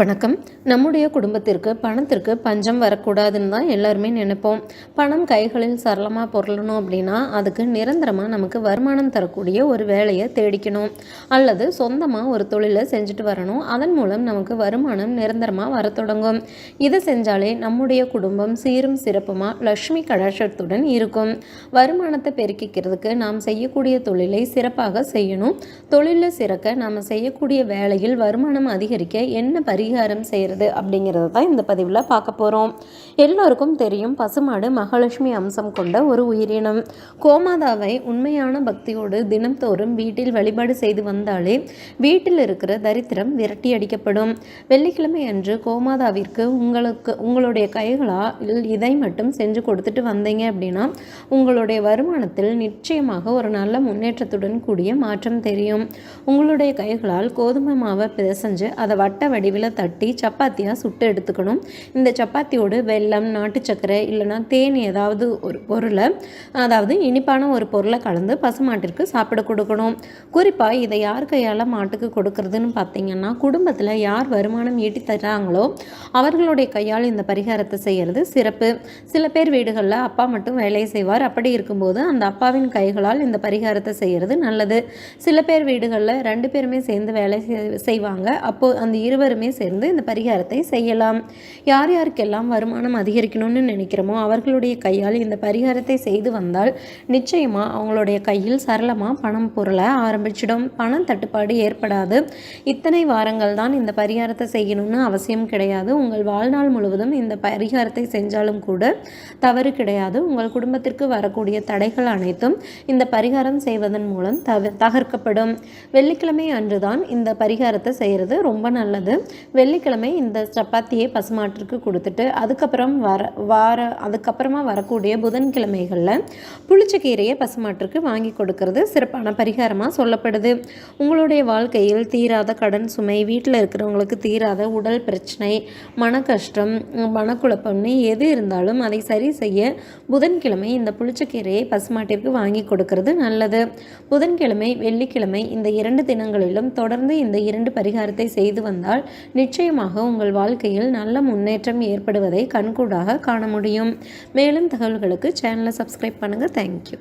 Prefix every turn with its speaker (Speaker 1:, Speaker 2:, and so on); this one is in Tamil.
Speaker 1: வணக்கம். நம்முடைய குடும்பத்திற்கு பணத்திற்கு பஞ்சம் வரக்கூடாதுன்னு தான் எல்லாருமே நினைப்போம். பணம் கைகளில் சரளமாக பொருளணும் அப்படின்னா அதுக்கு நிரந்தரமாக நமக்கு வருமானம் தரக்கூடிய ஒரு வேலையை தேடிக்கணும். அல்லது சொந்தமாக ஒரு தொழிலை செஞ்சுட்டு வரணும். அதன் மூலம் நமக்கு வருமானம் நிரந்தரமாக வர தொடங்கும். இதை செஞ்சாலே நம்முடைய குடும்பம் சீரும் சிறப்புமாக லக்ஷ்மி கடாட்சத்துடன் இருக்கும். வருமானத்தை பெருக்கிக்கிறதுக்கு நாம் செய்யக்கூடிய தொழிலை சிறப்பாக செய்யணும். தொழிலில் சிறக்க நாம் செய்யக்கூடிய வேலையில் வருமானம் அதிகரிக்க என்ன பரிகாரம் செய்கிறது அப்படிங்கிறத தான் இந்த பதிவில் பார்க்க போகிறோம் எல்லோருக்கும் தெரியும் பசுமாடு மகாலட்சுமி அம்சம் கொண்ட ஒரு உயிரினம். கோமாதாவை உண்மையான பக்தியோடு தினம்தோறும் வீட்டில் வழிபாடு செய்து வந்தாலே வீட்டில் இருக்கிற தரித்திரம் விரட்டி அடிக்கப்படும். வெள்ளிக்கிழமை அன்று கோமாதாவிற்கு உங்களுக்கு உங்களுடைய கைகளால் இதை மட்டும் செஞ்சு கொடுத்துட்டு வந்தீங்க அப்படின்னா உங்களுடைய வருமானத்தில் நிச்சயமாக ஒரு நல்ல முன்னேற்றத்துடன் கூடிய மாற்றம் தெரியும். உங்களுடைய கைகளால் கோதுமை மாவை பிசைஞ்சு அதை வட்ட வடிவில் தட்டி சப்பாத்தியாக சுட்டு எடுத்துக்கணும். இந்த சப்பாத்தியோடு வெல்லம் நாட்டு சர்க்கரை இல்லைன்னா தேன் ஏதாவது ஒரு பொருளை அதாவது இனிப்பான ஒரு பொருளை கலந்து பசுமாட்டிற்கு சாப்பிட கொடுக்கணும். குறிப்பாக இதை யார் கையால் மாட்டுக்கு கொடுக்கறதுன்னு பார்த்தீங்கன்னா குடும்பத்தில் யார் வருமானம் ஈட்டி தர்றாங்களோ அவர்களுடைய கையால் இந்த பரிகாரத்தை செய்கிறது சிறப்பு. சில பேர் வீடுகளில் அப்பா மட்டும் வேலையை செய்வார். அப்படி இருக்கும்போது அந்த அப்பாவின் கைகளால் இந்த பரிகாரத்தை செய்கிறது நல்லது. சில பேர் வீடுகளில் ரெண்டு பேருமே சேர்ந்து வேலை செய்- செய்வாங்க. அப்போது அந்த இருவருமே சேர்ந்து இந்த பரிகாரத்தை செய்யலாம். யார் யாருக்கெல்லாம் வருமானம் அதிகரிக்கணும்னு நினைக்கிறோமோ அவர்களுடைய கையால் இந்த பரிகாரத்தை செய்து வந்தால் நிச்சயமாக அவங்களுடைய கையில் சரளமாக பணம் பொருள ஆரம்பிச்சிடும். பணம் தட்டுப்பாடு ஏற்படாது. இத்தனை வாரங்கள் தான் இந்த பரிகாரத்தை செய்யணும்னு அவசியம் கிடையாது. உங்கள் வாழ்நாள் முழுவதும் இந்த பரிகாரத்தை செஞ்சாலும் கூட தவறு கிடையாது. உங்கள் குடும்பத்திற்கு வரக்கூடிய தடைகள் அனைத்தும் இந்த பரிகாரம் செய்வதன் மூலம் தவ தகர்க்கப்படும். வெள்ளிக்கிழமை அன்று தான் இந்த பரிகாரத்தை செய்கிறது ரொம்ப நல்லது. வெள்ளிக்கிழமை இந்த சப்பாத்தியை பசுமாட்டிற்கு கொடுத்துட்டு அதுக்கப்புறம் வர வார அதுக்கப்புறமா வரக்கூடிய புதன்கிழமைகளில் புளிச்சக்கீரையை பசுமாட்டிற்கு வாங்கி கொடுக்கறது சிறப்பான பரிகாரமாக சொல்லப்படுது. உங்களுடைய வாழ்க்கையில் தீராத கடன் சுமை வீட்டில் இருக்கிறவங்களுக்கு தீராத உடல் பிரச்சனை மன கஷ்டம் மனக்குழப்பம்னு எது இருந்தாலும் அதை சரி செய்ய புதன்கிழமை இந்த புளிச்சக்கீரையை பசுமாட்டிற்கு வாங்கி கொடுக்கறது நல்லது. புதன்கிழமை வெள்ளிக்கிழமை இந்த இரண்டு தினங்களிலும் தொடர்ந்து இந்த இரண்டு பரிகாரத்தை செய்து வந்தால் நிச்சயமாக உங்கள் வாழ்க்கையில் நல்ல முன்னேற்றம் ஏற்படுவதை கண்கூடாக காண முடியும். மேலும் தகவல்களுக்கு சேனலை சப்ஸ்கிரைப் பண்ணுங்கள் தேங்க்யூ